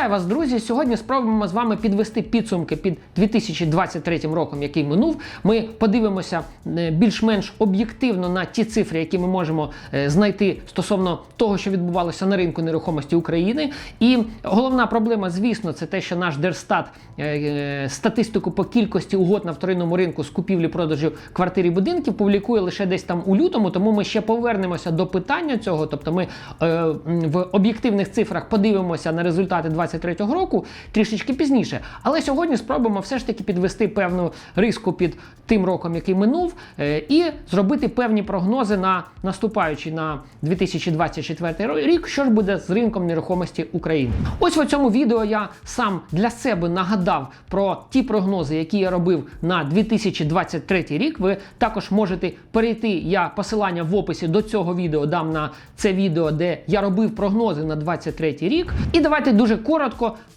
Вітаю вас, друзі! Сьогодні спробуємо з вами підвести підсумки під 2023 роком, який минув. Ми подивимося е, більш-менш об'єктивно на ті цифри, які ми можемо е, знайти стосовно того, що відбувалося на ринку нерухомості України. І головна проблема, звісно, це те, що наш Держстат е, статистику по кількості угод на вторинному ринку з купівлі-продажу квартир і будинків публікує лише десь там у лютому, тому ми ще повернемося до питання цього. Тобто, ми в об'єктивних цифрах подивимося на результати 2023 року трішечки пізніше. Але сьогодні спробуємо все ж таки підвести певну риску під тим роком, який минув, е, і зробити певні прогнози на наступаючий на 2024 рік, що ж буде з ринком нерухомості України. Ось в цьому відео я сам для себе нагадав про ті прогнози, які я робив на 2023 рік. Ви також можете перейти. Я посилання в описі до цього відео дам на це відео, де я робив прогнози на 2023 рік. І давайте дуже коротко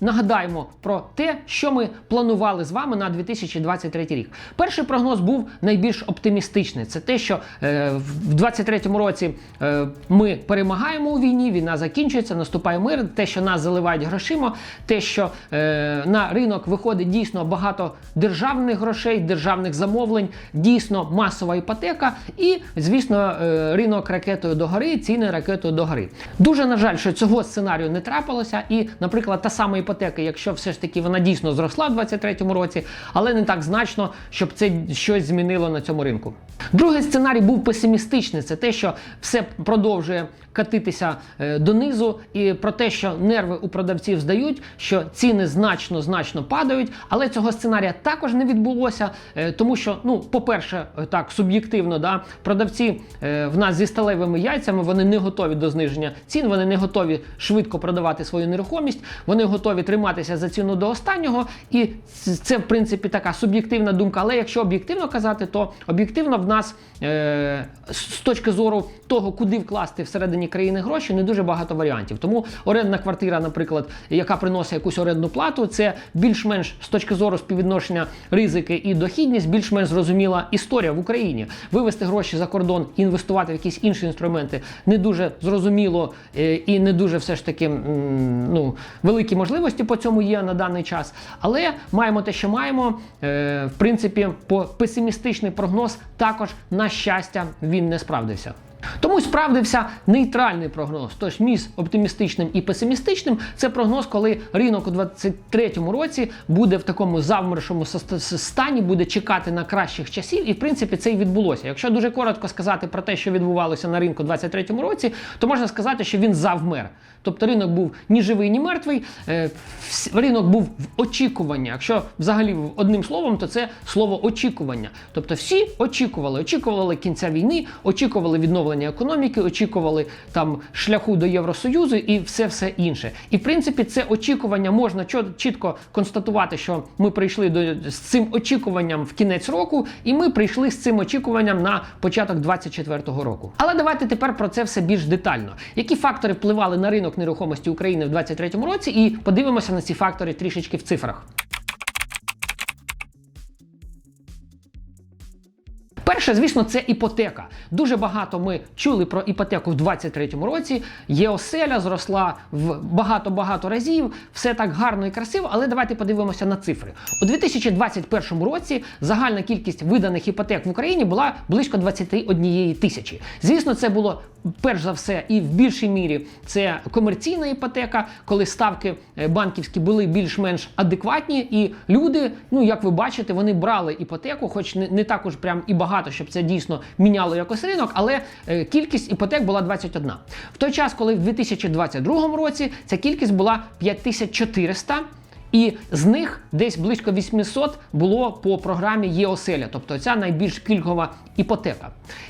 нагадаємо про те, що ми планували з вами на 2023 рік. Перший прогноз був найбільш оптимістичний. Це те, що е, в 2023 році е, ми перемагаємо у війні, війна закінчується, наступає мир. Те, що нас заливають грошима, те, що е, на ринок виходить дійсно багато державних грошей, державних замовлень, дійсно масова іпотека, і звісно, е, ринок ракетою догори, ціни ракетою догори. Дуже на жаль, що цього сценарію не трапилося. І, наприклад, та сама іпотека, якщо все ж таки вона дійсно зросла в 2023 році, але не так значно, щоб це щось змінило на цьому ринку. Другий сценарій був песимістичний. Це те, що все продовжує катитися е, донизу, і про те, що нерви у продавців здають, що ціни значно значно падають. Але цього сценарія також не відбулося, е, тому що, ну, по-перше, так суб'єктивно, да, продавці е, в нас зі сталевими яйцями вони не готові до зниження цін, вони не готові швидко продавати свою нерухомість, вони готові триматися за ціну до останнього. І це, в принципі, така суб'єктивна думка. Але якщо об'єктивно казати, то об'єктивно в нас е, з точки зору того, куди вкласти всередині країни гроші, не дуже багато варіантів. Тому орендна квартира, наприклад, яка приносить якусь орендну плату, це більш-менш з точки зору співвідношення ризики і дохідність, більш-менш зрозуміла історія в Україні. Вивести гроші за кордон і інвестувати в якісь інші інструменти не дуже зрозуміло е, і не дуже все ж таки ну, великі можливості по цьому є на даний час. Але маємо те, що маємо. Е, В принципі, по песимістичний прогноз також на щастя він не справдився. Тому справдився нейтральний прогноз. Тож між оптимістичним і песимістичним це прогноз, коли ринок у 2023 році буде в такому завмершому стані, буде чекати на кращих часів, і в принципі це і відбулося. Якщо дуже коротко сказати про те, що відбувалося на ринку у 2023 році, то можна сказати, що він завмер. Тобто ринок був ні живий, ні мертвий. Е, Ринок був в очікуванні. Якщо взагалі одним словом, то це слово очікування. Тобто всі очікували, очікували кінця війни, очікували відновлення економіки, очікували там шляху до Євросоюзу і все все інше. І в принципі, це очікування можна чітко констатувати, що ми прийшли до з цим очікуванням в кінець року, і ми прийшли з цим очікуванням на початок 2024 року. Але давайте тепер про це все більш детально. Які фактори впливали на ринок нерухомості України в 2023 році, і подивимося на ці фактори трішечки в цифрах. Перше, звісно, це іпотека. Дуже багато ми чули про іпотеку в 2023 році. Є оселя, зросла в багато-багато разів. Все так гарно і красиво, але давайте подивимося на цифри. У 2021 році загальна кількість виданих іпотек в Україні була близько 21 тисячі. Звісно, це було перш за все і в більшій мірі це комерційна іпотека, коли ставки е, банківські були більш-менш адекватні, і люди, ну як ви бачите, вони брали іпотеку, хоч не, також прям і багато, щоб це дійсно міняло якось ринок, але е, кількість іпотек була 21. В той час, коли в 2022 році ця кількість була 5400, і з них десь близько 800 було по програмі ЄОСЕЛЯ, тобто ця найбільш пільгова іпотека.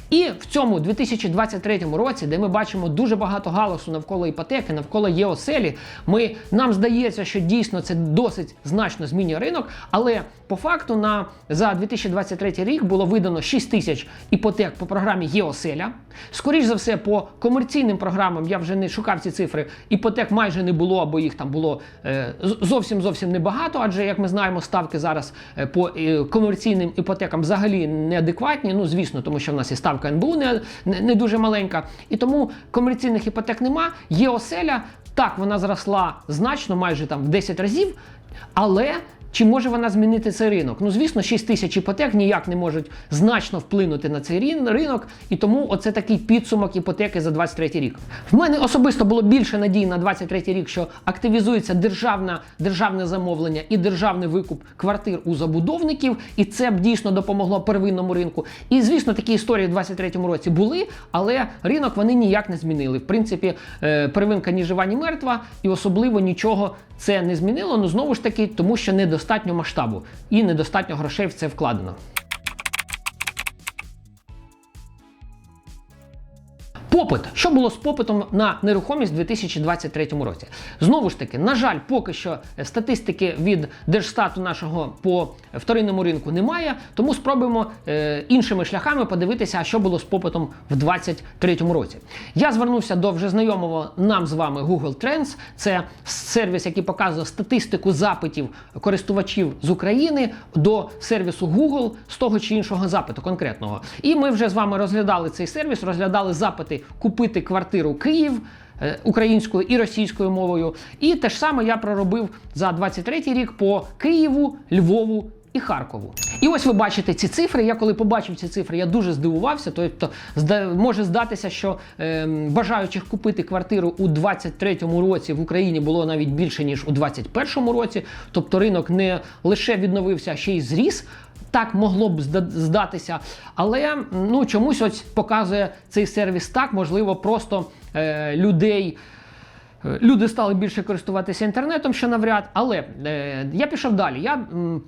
І в цьому 2023 році, де ми бачимо дуже багато галасу навколо іпотеки, навколо ЄОСЕЛі, ми, нам здається, що дійсно це досить значно змінює ринок, але по факту на, за 2023 рік було видано 6 тисяч іпотек по програмі ЄОСЕЛЯ. Скоріш за все, по комерційним програмам я вже не шукав ці цифри. Іпотек майже не було, або їх там було е, з- зовсім зовсім небагато. Адже, як ми знаємо, ставки зараз е, по е, комерційним іпотекам взагалі неадекватні. Ну, звісно, тому що в нас і ставка НБУ не, не, не дуже маленька. І тому комерційних іпотек нема. Є оселя. Так, вона зросла значно, майже там в 10 разів, але чи може вона змінити цей ринок? Ну, звісно, 6 тисяч іпотек ніяк не можуть значно вплинути на цей ринок, і тому оце такий підсумок іпотеки за 23 рік. В мене особисто було більше надій на 23 рік, що активізується державна, державне замовлення і державний викуп квартир у забудовників, і це б дійсно допомогло первинному ринку. І звісно, такі історії в 23 році були, але ринок вони ніяк не змінили. В принципі, е, первинка ні жива, ні мертва, і особливо нічого це не змінило. Ну знову ж таки, тому що недостатньо масштабу і недостатньо грошей в це вкладено. Попит. Що було з попитом на нерухомість у 2023 році? Знову ж таки, на жаль, поки що статистики від Держстату нашого по вторинному ринку немає, тому спробуємо е, іншими шляхами подивитися, що було з попитом в 2023 році. Я звернувся до вже знайомого нам з вами Google Trends. Це сервіс, який показує статистику запитів користувачів з України до сервісу Google з того чи іншого запиту конкретного. І ми вже з вами розглядали цей сервіс, розглядали запити купити квартиру Київ. е, Українською і російською мовою, і те ж саме я проробив за 23 рік по Києву, Львову і Харкову. І ось ви бачите ці цифри. Я коли побачив ці цифри, я дуже здивувався. Тобто, може здатися, що е, бажаючих купити квартиру у 23-му році в Україні було навіть більше ніж у 21-му році. Тобто ринок не лише відновився, а ще й зріс. Так могло б здатися, але ну чомусь ось показує цей сервіс так, можливо, просто е, людей. Е, Люди стали більше користуватися інтернетом, що навряд, але е, я пішов далі. Я м,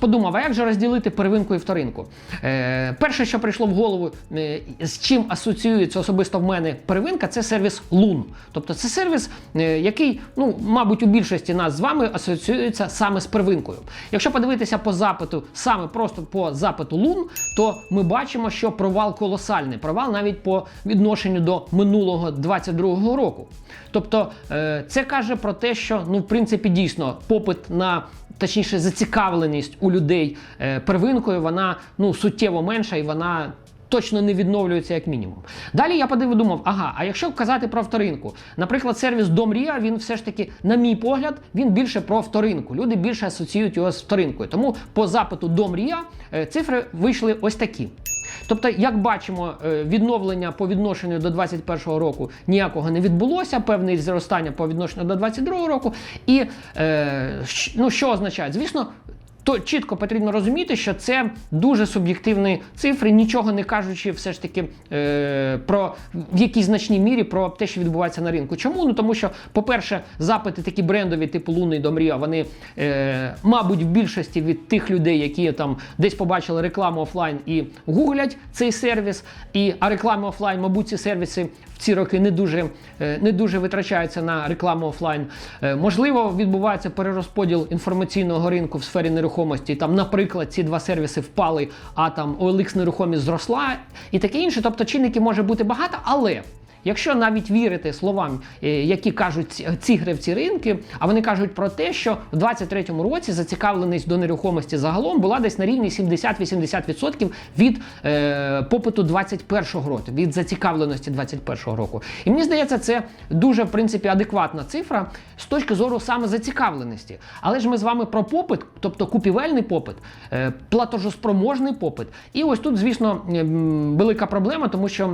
подумав, а як же розділити первинку і вторинку? Е, перше, що прийшло в голову, е, з чим асоціюється особисто в мене первинка, це сервіс Loon. Тобто це сервіс, е, який, ну, мабуть, у більшості нас з вами асоціюється саме з первинкою. Якщо подивитися по запиту, саме просто по запиту Loon, то ми бачимо, що провал колосальний. Провал навіть по відношенню до минулого 22-го року. Тобто е, це каже про те, що ну, в принципі, дійсно попит на точніше зацікавленість у людей е, первинкою, вона ну, суттєво менша і вона. Точно не відновлюється як мінімум. Далі я подивив, думав, ага, а якщо казати про вторинку, наприклад, сервіс Домрія, він все ж таки, на мій погляд, він більше про вторинку. Люди більше асоціюють його з вторинкою. Тому по запиту Домрія е, цифри вийшли ось такі. Тобто, як бачимо, е, відновлення по відношенню до 2021 року ніякого не відбулося, певне зростання по відношенню до 2022 року. І е, ну, що означає? Звісно, то чітко потрібно розуміти, що це дуже суб'єктивні цифри, нічого не кажучи, все ж таки е, про в якійсь значній мірі про те, що відбувається на ринку. Чому? Ну тому що, по-перше, запити такі брендові, типу Луни Домрія, вони, е, мабуть, в більшості від тих людей, які там десь побачили рекламу офлайн і гуглять цей сервіс. І а реклама офлайн, мабуть, ці сервіси ці роки не дуже, е, не дуже витрачаються на рекламу офлайн. Е, Можливо, відбувається перерозподіл інформаційного ринку в сфері нерухомості. Там, наприклад, ці два сервіси впали, а там OLX нерухомість зросла і таке інше. Тобто чинників може бути багато, але. Якщо навіть вірити словам, е, які кажуть ці- ці гравці ринки, а вони кажуть про те, що в 2023 році зацікавленість до нерухомості загалом була десь на рівні 70-80% від е, попиту 2021 року, від зацікавленості 2021 року. І мені здається, це дуже в принципі адекватна цифра з точки зору саме зацікавленості. Але ж ми з вами про попит, тобто купівельний попит, е, платожоспроможний попит. І ось тут, звісно, велика проблема, тому що.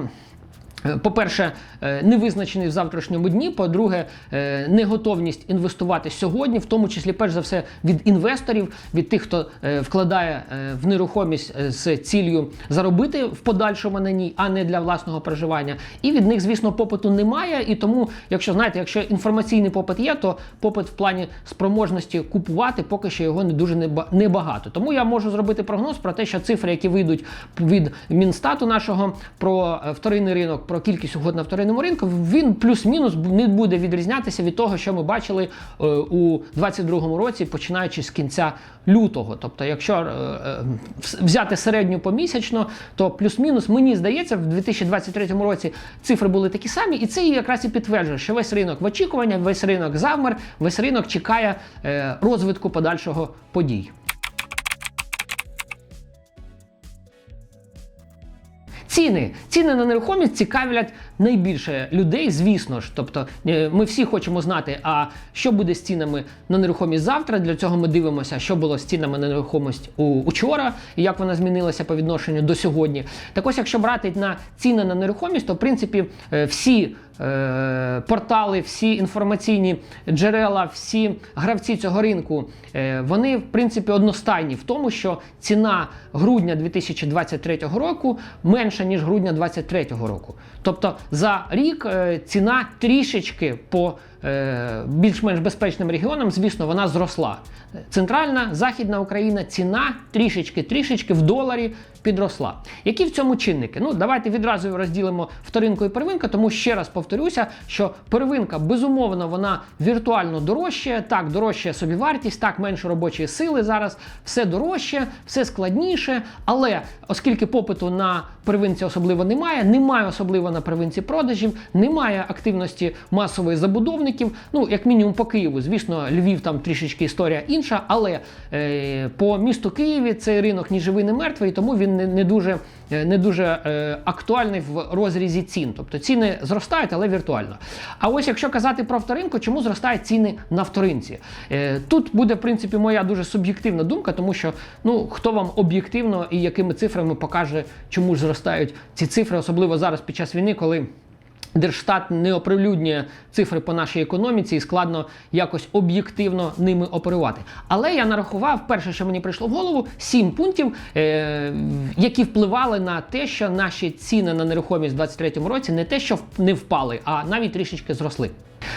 Е, По-перше, е, невизначений в завтрашньому дні. По-друге, е, неготовність інвестувати сьогодні, в тому числі, перш за все, від інвесторів, від тих, хто вкладає в нерухомість з ціллю заробити в подальшому на ній, а не для власного проживання. І від них, звісно, попиту немає. І тому, якщо знаєте, якщо інформаційний попит є, то попит в плані спроможності купувати поки що його не дуже неба- небагато. Тому я можу зробити прогноз про те, що цифри, які вийдуть від Мінстату нашого про вторинний ринок, про кількість угод на вторинному ринку, він плюс-мінус не буде відрізнятися від того, що ми бачили е, у 2022 році, починаючи з кінця лютого. Тобто, якщо е, е, взяти середню помісячно, то плюс-мінус мені здається, в 2023 році цифри були такі самі, і це якраз і підтверджує, що весь ринок в очікуванні, весь ринок завмер, весь ринок чекає розвитку подальшого подій. Ціни. Ціни на нерухомість цікавлять найбільше людей, звісно ж. Тобто е, ми всі хочемо знати, а що буде з цінами на нерухомість завтра. Для цього ми дивимося, що було з цінами на нерухомість у учора і як вона змінилася по відношенню до сьогодні. Так ось, якщо брати на ціни на нерухомість, то в принципі е, всі. е, Портали, всі інформаційні джерела, всі гравці цього ринку, вони в принципі одностайні в тому, що ціна грудня 2023 року менша ніж грудня 2023 року. Тобто за рік е, ціна трішечки по більш-менш безпечним регіонам, звісно, вона зросла. Центральна західна Україна ціна трішечки, трішечки в доларі підросла. Які в цьому чинники? Ну давайте відразу розділимо вторинку і первинку, тому ще раз повторюся, що первинка безумовно вона віртуально дорожчає. Так, дорожчає собівартість, так менше робочої сили зараз, все дорожче, все складніше. Але оскільки попиту на первинці особливо немає, немає особливо на первинці продажів, немає активності масової забудовників. Ну, як мінімум по Києву. Звісно, Львів там трішечки історія інша, але е, по місту Києві цей ринок ні живий, ні мертвий, тому він не, не дуже, е, не дуже е, актуальний в розрізі цін. Тобто ціни зростають, але віртуально. А ось якщо казати про вторинку, чому зростають ціни на вторинці? Е, тут буде, в принципі, моя дуже суб'єктивна думка, тому що ну хто вам об'єктивно і якими цифрами покаже, чому ж зростають ці цифри, особливо зараз під час війни, коли. Держстат не оприлюднює цифри по нашій економіці і складно якось об'єктивно ними оперувати. Але я нарахував перше, що мені прийшло в голову, сім пунктів, е- які впливали на те, що наші ціни на нерухомість в 2023 році не те, що не впали, а навіть трішечки зросли.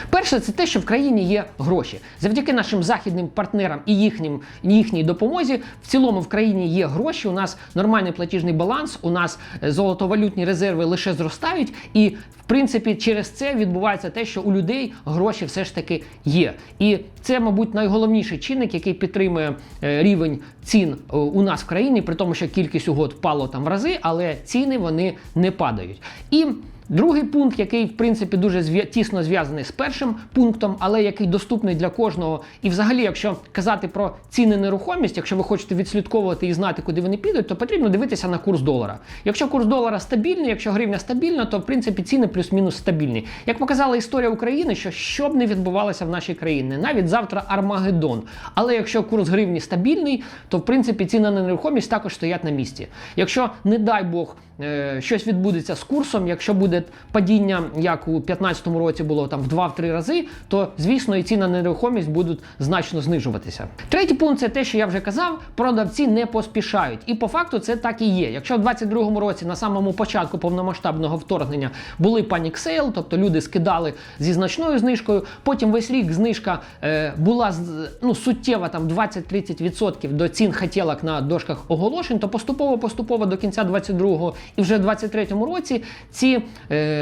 Перше, це те, що в країні є гроші. Завдяки нашим західним партнерам і їхнім їхній допомозі, в цілому в країні є гроші. У нас нормальний платіжний баланс, у нас е, золотовалютні резерви лише зростають, і в принципі через це відбувається те, що у людей гроші все ж таки є. І це, мабуть, найголовніший чинник, який підтримує е, рівень цін е, у нас в країні, при тому, що кількість угод впало там в рази, але ціни вони не падають. І Другий пункт, який в принципі дуже тісно зв'язаний з першим пунктом, але який доступний для кожного. І взагалі, якщо казати про ціни нерухомість, якщо ви хочете відслідковувати і знати, куди вони підуть, то потрібно дивитися на курс долара. Якщо курс долара стабільний, якщо гривня стабільна, то в принципі ціни плюс-мінус стабільні. Як показала історія України, що що б не відбувалося в нашій країні, навіть завтра Армагеддон. Але якщо курс гривні стабільний, то в принципі ціни на нерухомість також стоять на місці. Якщо, не дай Бог, е, щось відбудеться з курсом, якщо буде падіння, як у 2015 році було там в 2-3 рази, то звісно і ціни на нерухомість будуть значно знижуватися. Третій пункт це те, що я вже казав, продавці не поспішають. І по факту це так і є. Якщо в 2022 році на самому початку повномасштабного вторгнення були панік сейл, тобто люди скидали зі значною знижкою, потім весь рік знижка е, була ну, суттєва там 20-30% до цін хотілок на дошках оголошень, то поступово-поступово до кінця 22-го і вже в 23-му році ці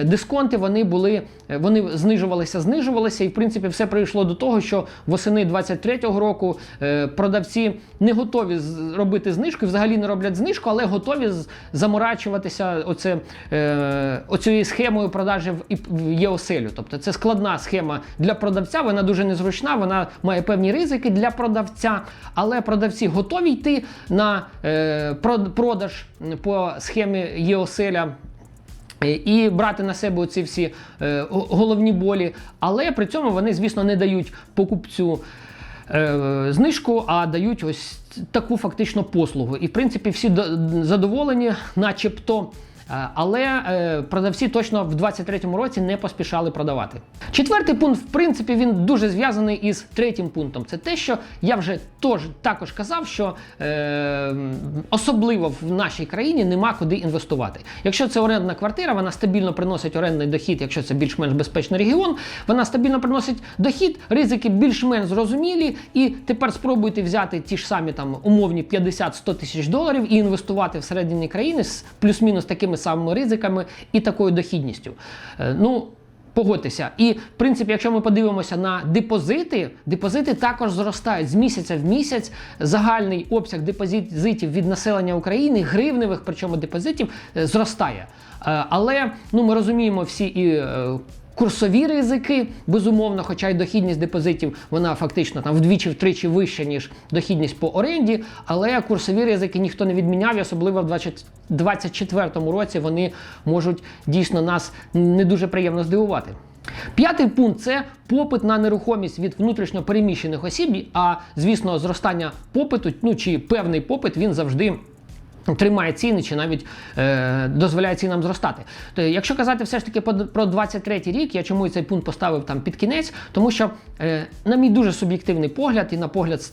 дисконти вони були, е, вони знижувалися, знижувалися, і в принципі все прийшло до того, що восени 23-го року е, продавці не готові робити знижку, взагалі не роблять знижку, але готові заморачуватися оце, е, оцією схемою продажі в, ЄОСЕЛю. Тобто це складна схема для продавця, вона дуже незручна, вона має певні ризики для продавця, але продавці готові йти на е, продаж по схемі ЄОСЕЛя. Е, І брати на себе ці всі е, головні болі, але при цьому вони, звісно, не дають покупцю е, знижку, а дають ось таку фактично послугу. І в принципі всі задоволені, начебто. Е, Але е, продавці точно в 23-му році не поспішали продавати. Четвертий пункт, в принципі, він дуже зв'язаний із третім пунктом. Це те, що я вже тож, також казав, що е, особливо в нашій країні нема куди інвестувати. Якщо це орендна квартира, вона стабільно приносить орендний дохід, якщо це більш-менш безпечний регіон, вона стабільно приносить дохід, ризики більш-менш зрозумілі. І тепер спробуйте взяти ті ж самі там умовні 50-100 тисяч доларів і інвестувати всередині країни з плюс-мінус такими самими ризиками і такою дохідністю. Е, ну, Погодьтеся, і в принципі, якщо ми подивимося на депозити, депозити також зростають з місяця в місяць. Загальний обсяг депозитів від населення України, гривневих, причому депозитів, е, зростає. Е, Але ну ми розуміємо всі і. Курсові ризики, безумовно, хоча й дохідність депозитів вона фактично там вдвічі-втричі вища, ніж дохідність по оренді, але курсові ризики ніхто не відміняв, і особливо в 2024 році вони можуть дійсно нас не дуже приємно здивувати. П'ятий пункт це попит на нерухомість від внутрішньо переміщених осіб. А звісно, зростання попиту, ну чи певний попит, він завжди. Тримає ціни чи навіть е, дозволяє цінам зростати. То, якщо казати все ж таки про, 23-й рік, я чому цей пункт поставив там під кінець, тому що, е, на мій дуже суб'єктивний погляд, і на погляд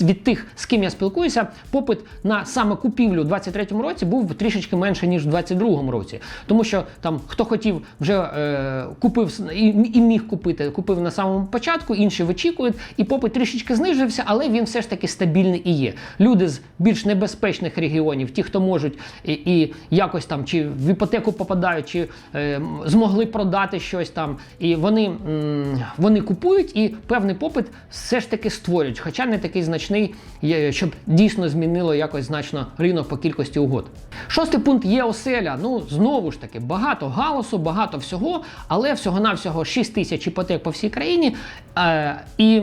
від тих, з ким я спілкуюся, попит на саме купівлю у 23-му році був трішечки менше, ніж у 22-му році. Тому що там хто хотів, вже е, купив і, і міг купити, купив на самому початку, інші вичікують, і попит трішечки знижився, але він все ж таки стабільний і є. Люди з більш небезпечних регіонів, ті, хто можуть і, і якось там чи в іпотеку попадають, чи е, змогли продати щось там, і вони, м, вони купують, і певний попит все ж таки створюють, хоча не такий значний, щоб дійсно змінило якось значно ринок по кількості угод. Шостий пункт є оселя. Ну знову ж таки, багато галасу, багато всього, але всього-навсього 6 тисяч іпотек по всій країні. Е, і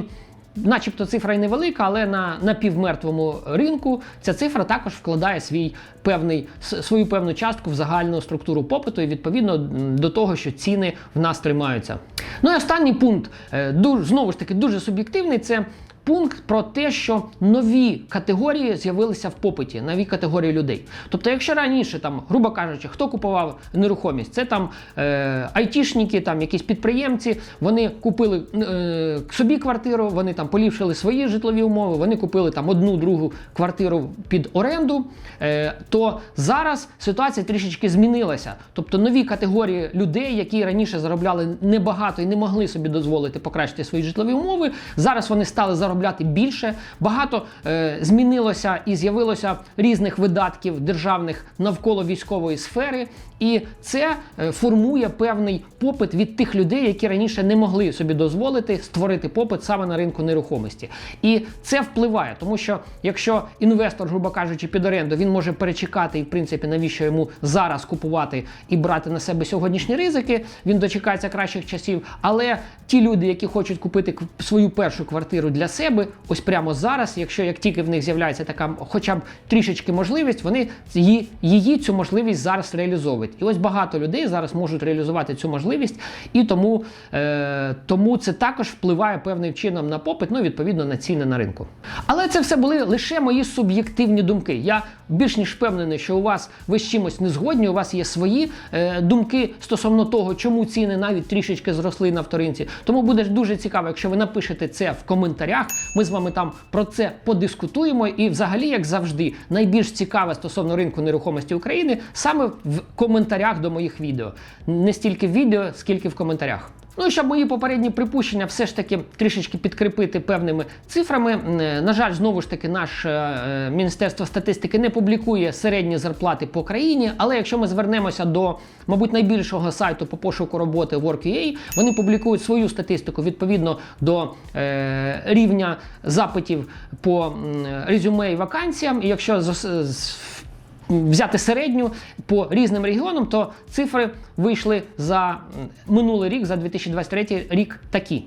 Начебто цифра й невелика, але на напівмертвому ринку ця цифра також вкладає свій певний, свою певну частку в загальну структуру попиту і відповідно до того, що ціни в нас тримаються. Ну і останній пункт, е, знову ж таки, дуже суб'єктивний. Це пункт про те, що нові категорії з'явилися в попиті, нові категорії людей. Тобто, якщо раніше, там, грубо кажучи, хто купував нерухомість, це там е, айтішники, там якісь підприємці, вони купили е, собі квартиру, вони там поліпшили свої житлові умови, вони купили там одну другу квартиру під оренду. Е, то зараз ситуація трішечки змінилася. Тобто нові категорії людей, які раніше заробляли небагато і не могли собі дозволити покращити свої житлові умови, зараз вони стали заробляти заробляти більше. Багато е, змінилося і з'явилося різних видатків державних навколо військової сфери, і це е, формує певний попит від тих людей, які раніше не могли собі дозволити створити попит саме на ринку нерухомості. І це впливає, тому що якщо інвестор, грубо кажучи, під оренду, він може перечекати, і в принципі, навіщо йому зараз купувати і брати на себе сьогоднішні ризики, він дочекається кращих часів. Але ті люди, які хочуть купити свою першу квартиру для себе, ось прямо зараз, якщо як тільки в них з'являється така, хоча б трішечки можливість, вони її, її цю можливість зараз реалізовують. І ось багато людей зараз можуть реалізувати цю можливість, і тому, е, тому це також впливає певним чином на попит, ну відповідно на ціни на ринку. Але це все були лише мої суб'єктивні думки. Я більш ніж впевнений, що у вас ви з чимось не згодні, у вас є свої е, думки стосовно того, чому ціни навіть трішечки зросли на вторинці. Тому буде дуже цікаво, якщо ви напишете це в коментарях. Ми з вами там про це подискутуємо. І, взагалі, як завжди, найбільш цікаве стосовно ринку нерухомості України саме в коментарях до моїх відео. Не стільки в відео, скільки в коментарях. Ну і щоб мої попередні припущення все ж таки трішечки підкріпити певними цифрами. Е, на жаль, знову ж таки, наше е, Міністерство статистики не публікує середні зарплати по країні. Але якщо ми звернемося до, мабуть, найбільшого сайту по пошуку роботи Work.ua, вони публікують свою статистику відповідно до е, рівня запитів по резюме і вакансіям. І якщо з, з взяти середню по різним регіонам, то цифри вийшли за минулий рік, за 2023 рік такі.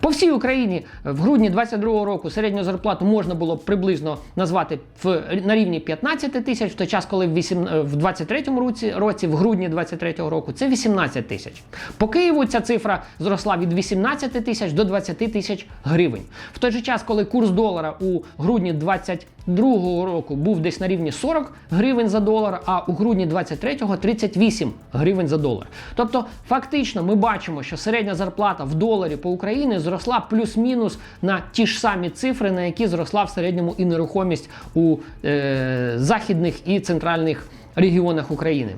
По всій Україні в грудні 2022 року середню зарплату можна було приблизно назвати в на рівні 15 тисяч, в той час, коли в 2023 році, році, в грудні 2023 року, це 18 тисяч. По Києву ця цифра зросла від 18 тисяч до 20 тисяч гривень. В той же час, коли курс долара у грудні 2022 року був десь на рівні 40 гривень за долар, а у грудні 2023 38 гривень за долар. Тобто, фактично, ми бачимо, що середня зарплата в доларі по Україні України зросла плюс-мінус на ті ж самі цифри, на які зросла в середньому і нерухомість у е, західних і центральних регіонах України.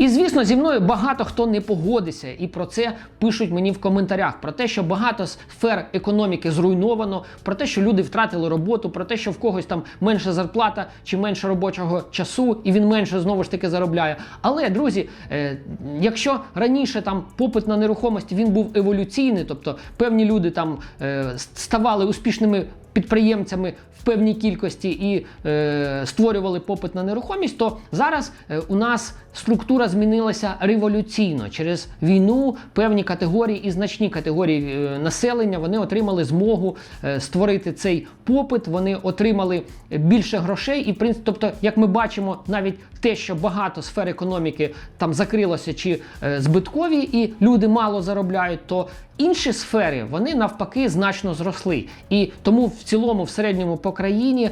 І звісно, зі мною багато хто не погодиться, і про це пишуть мені в коментарях: про те, що багато сфер економіки зруйновано, про те, що люди втратили роботу, про те, що в когось там менша зарплата чи менше робочого часу, і він менше знову ж таки заробляє. Але друзі, е, якщо раніше там попит на нерухомості він був еволюційний, тобто певні люди там е, ставали успішними підприємцями в певній кількості і е, створювали попит на нерухомість, то зараз е, у нас структура змінилася революційно. Через війну певні категорії і значні категорії е, населення вони отримали змогу е, створити цей попит. Вони отримали більше грошей, і тобто, як ми бачимо, навіть те, що багато сфер економіки там закрилося чи е, збиткові, і люди мало заробляють, то інші сфери вони навпаки значно зросли. І тому в цілому, в середньому по країні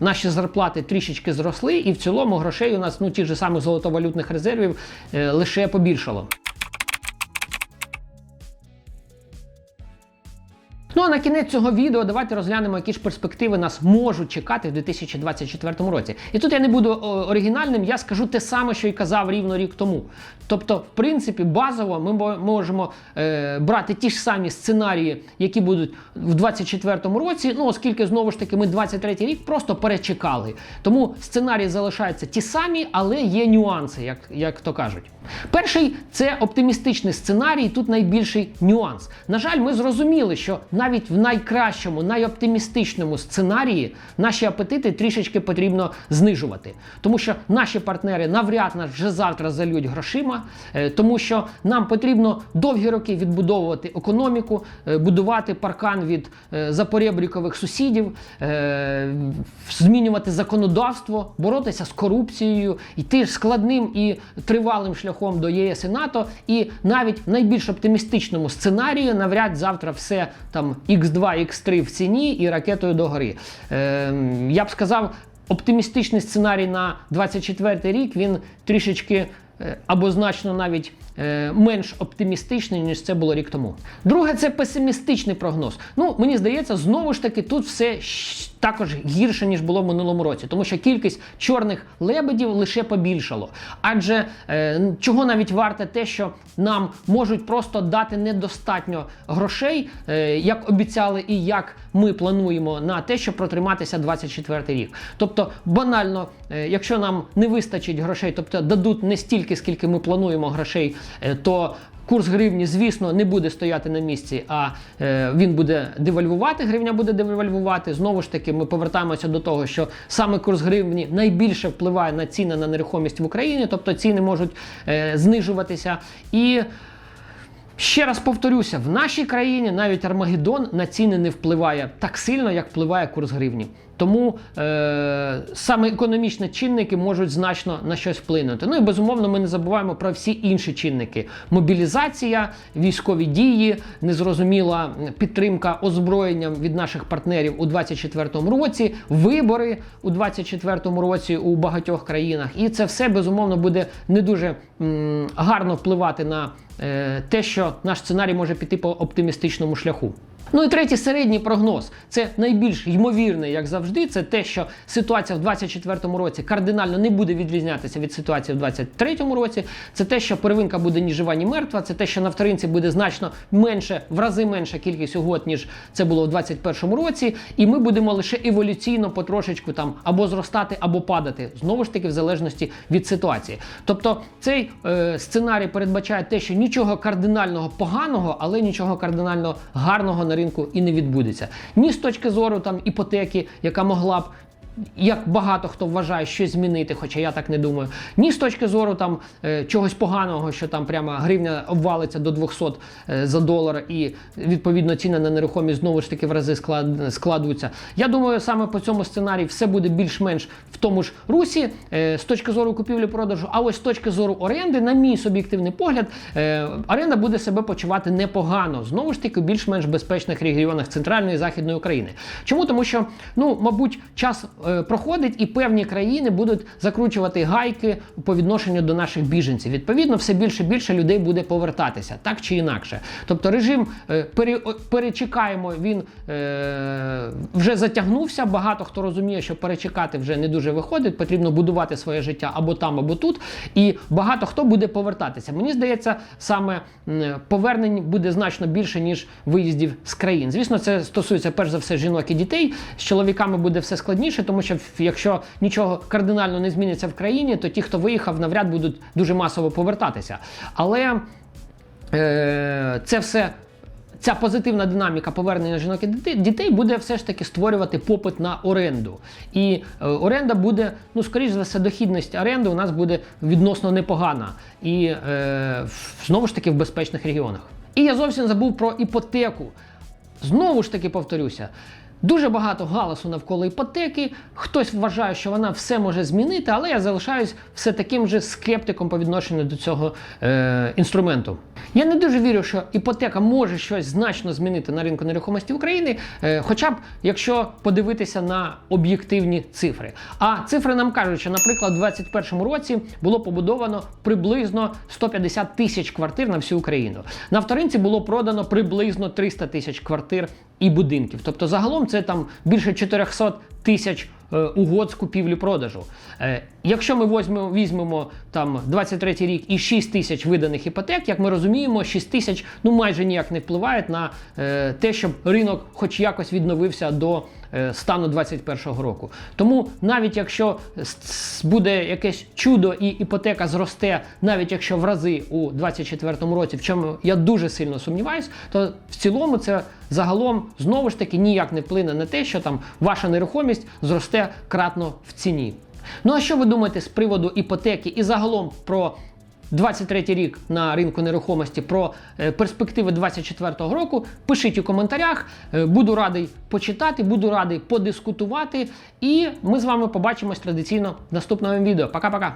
наші зарплати трішечки зросли, і в цілому грошей у нас ну ті ж самих золотовалютних резервів е, лише побільшало. Ну а на кінець цього відео давайте розглянемо, які ж перспективи нас можуть чекати в 2024 році. І тут я не буду оригінальним, я скажу те саме, що й казав рівно рік тому. Тобто, в принципі, базово ми можемо е, брати ті ж самі сценарії, які будуть в 2024 році. Ну, оскільки знову ж таки ми 23 рік просто перечекали. Тому сценарії залишаються ті самі, але є нюанси, як, як то кажуть. Перший це оптимістичний сценарій. Тут найбільший нюанс. На жаль, ми зрозуміли, що навіть в найкращому, найоптимістичному сценарії наші апетити трішечки потрібно знижувати, тому що наші партнери навряд нас вже завтра зальють грошима, е, тому що нам потрібно довгі роки відбудовувати економіку, е, будувати паркан від е, запорєбрікових сусідів, змінювати законодавство, боротися з корупцією, йти складним і тривалим шляхом до ЄС і НАТО. І навіть в найбільш оптимістичному сценарії навряд завтра все там X2, X3 в ціні і ракетою догори. Е, я б сказав, оптимістичний сценарій на 24 рік він трішечки. е, Або значно навіть менш оптимістичний, ніж це було рік тому. Друге, це песимістичний прогноз. Ну, мені здається, знову ж таки, тут все також гірше, ніж було в минулому році, тому що кількість чорних лебедів лише побільшало. Адже е, чого навіть варте те, що нам можуть просто дати недостатньо грошей, е, як обіцяли, і як ми плануємо на те, щоб протриматися 24 рік. Тобто, банально, е, якщо нам не вистачить грошей, тобто дадуть не стільки, скільки ми плануємо грошей, е, то Курс гривні, звісно, не буде стояти на місці, а е, він буде девальвувати. Гривня буде девальвувати. Знову ж таки, ми повертаємося до того, що саме курс гривні найбільше впливає на ціни на нерухомість в Україні, тобто ціни можуть е, знижуватися. І Ще раз повторюся, в нашій країні навіть Армагеддон на ціни не впливає так сильно, як впливає курс гривні. Тому е, саме економічні чинники можуть значно на щось вплинути. Ну і безумовно, ми не забуваємо про всі інші чинники: мобілізація, військові дії, незрозуміла підтримка озброєнням від наших партнерів у 2024 році, вибори у 2024 році у багатьох країнах. І це все безумовно буде не дуже м, гарно впливати на те, що наш сценарій може піти по оптимістичному шляху. Ну і третій середній прогноз. Це найбільш ймовірне, як завжди, це те, що ситуація в 2024 році кардинально не буде відрізнятися від ситуації в 2023 році. Це те, що первинка буде ні жива, ні мертва. Це те, що на вторинці буде значно менше, в рази менша кількість угод, ніж це було в 2021 році. І ми будемо лише еволюційно потрошечку там або зростати, або падати. Знову ж таки, в залежності від ситуації. Тобто цей е, сценарій передбачає те, що нічого кардинального поганого, але нічого кардинально гарного на ринку і не відбудеться. Ні з точки зору там іпотеки, яка могла б. Як багато хто вважає щось змінити, хоча я так не думаю. Ні з точки зору там е, чогось поганого, що там прямо гривня обвалиться до 200 е, за долар, і відповідно ціни на нерухомість знову ж таки в рази склад, складуються. Я думаю, саме по цьому сценарії все буде більш-менш в тому ж русі е, з точки зору купівлі-продажу. А ось з точки зору оренди, на мій суб'єктивний погляд, оренда буде себе почувати непогано. Знову ж таки, більш-менш безпечних регіонах центральної і західної України. Чому? Тому що, ну, мабуть, час проходить і певні країни будуть закручувати гайки по відношенню до наших біженців. Відповідно, все більше і більше людей буде повертатися, так чи інакше. Тобто режим е, пере, перечекаємо, він е, вже затягнувся. Багато хто розуміє, що перечекати вже не дуже виходить. Потрібно будувати своє життя або там, або тут. І багато хто буде повертатися. Мені здається, саме повернень буде значно більше, ніж виїздів з країн. Звісно, це стосується перш за все жінок і дітей. З чоловіками буде все складніше, тому що якщо нічого кардинально не зміниться в країні, то ті, хто виїхав, навряд будуть дуже масово повертатися. Але е, це все ця позитивна динаміка повернення жінок і дітей- буде все ж таки створювати попит на оренду. І е, оренда буде, ну скоріш за все, дохідність оренди у нас буде відносно непогана. І е, знову ж таки в безпечних регіонах. І я зовсім забув про іпотеку. Знову ж таки повторюся. Дуже багато галасу навколо іпотеки. Хтось вважає, що вона все може змінити, але я залишаюсь все таким же скептиком по відношенню до цього е, інструменту. Я не дуже вірю, що іпотека може щось значно змінити на ринку нерухомості України, е, хоча б якщо подивитися на об'єктивні цифри. А цифри нам кажуть, що, наприклад, у 2021 році було побудовано приблизно 150 тисяч квартир на всю Україну. На вторинці було продано приблизно 300 тисяч квартир і будинків. Тобто загалом це там більше 400 тисяч угод з купівлі-продажу. Е, Якщо ми візьмемо, візьмемо там 23 рік і 6 тисяч виданих іпотек, як ми розуміємо, 6 тисяч ну майже ніяк не впливають на е, те, щоб ринок хоч якось відновився до е, стану 21 року. Тому навіть якщо буде якесь чудо і іпотека зросте, навіть якщо в рази у 24 році, в чому я дуже сильно сумніваюсь, то в цілому це загалом знову ж таки ніяк не вплине на те, що там ваша нерухомість зросте кратно в ціні. Ну а що ви думаєте з приводу іпотеки і загалом про 23 рік на ринку нерухомості про е, перспективи 24 року? Пишіть у коментарях. Е, Буду радий почитати, буду радий подискутувати. І ми з вами побачимось традиційно в наступному відео. Пока-пока.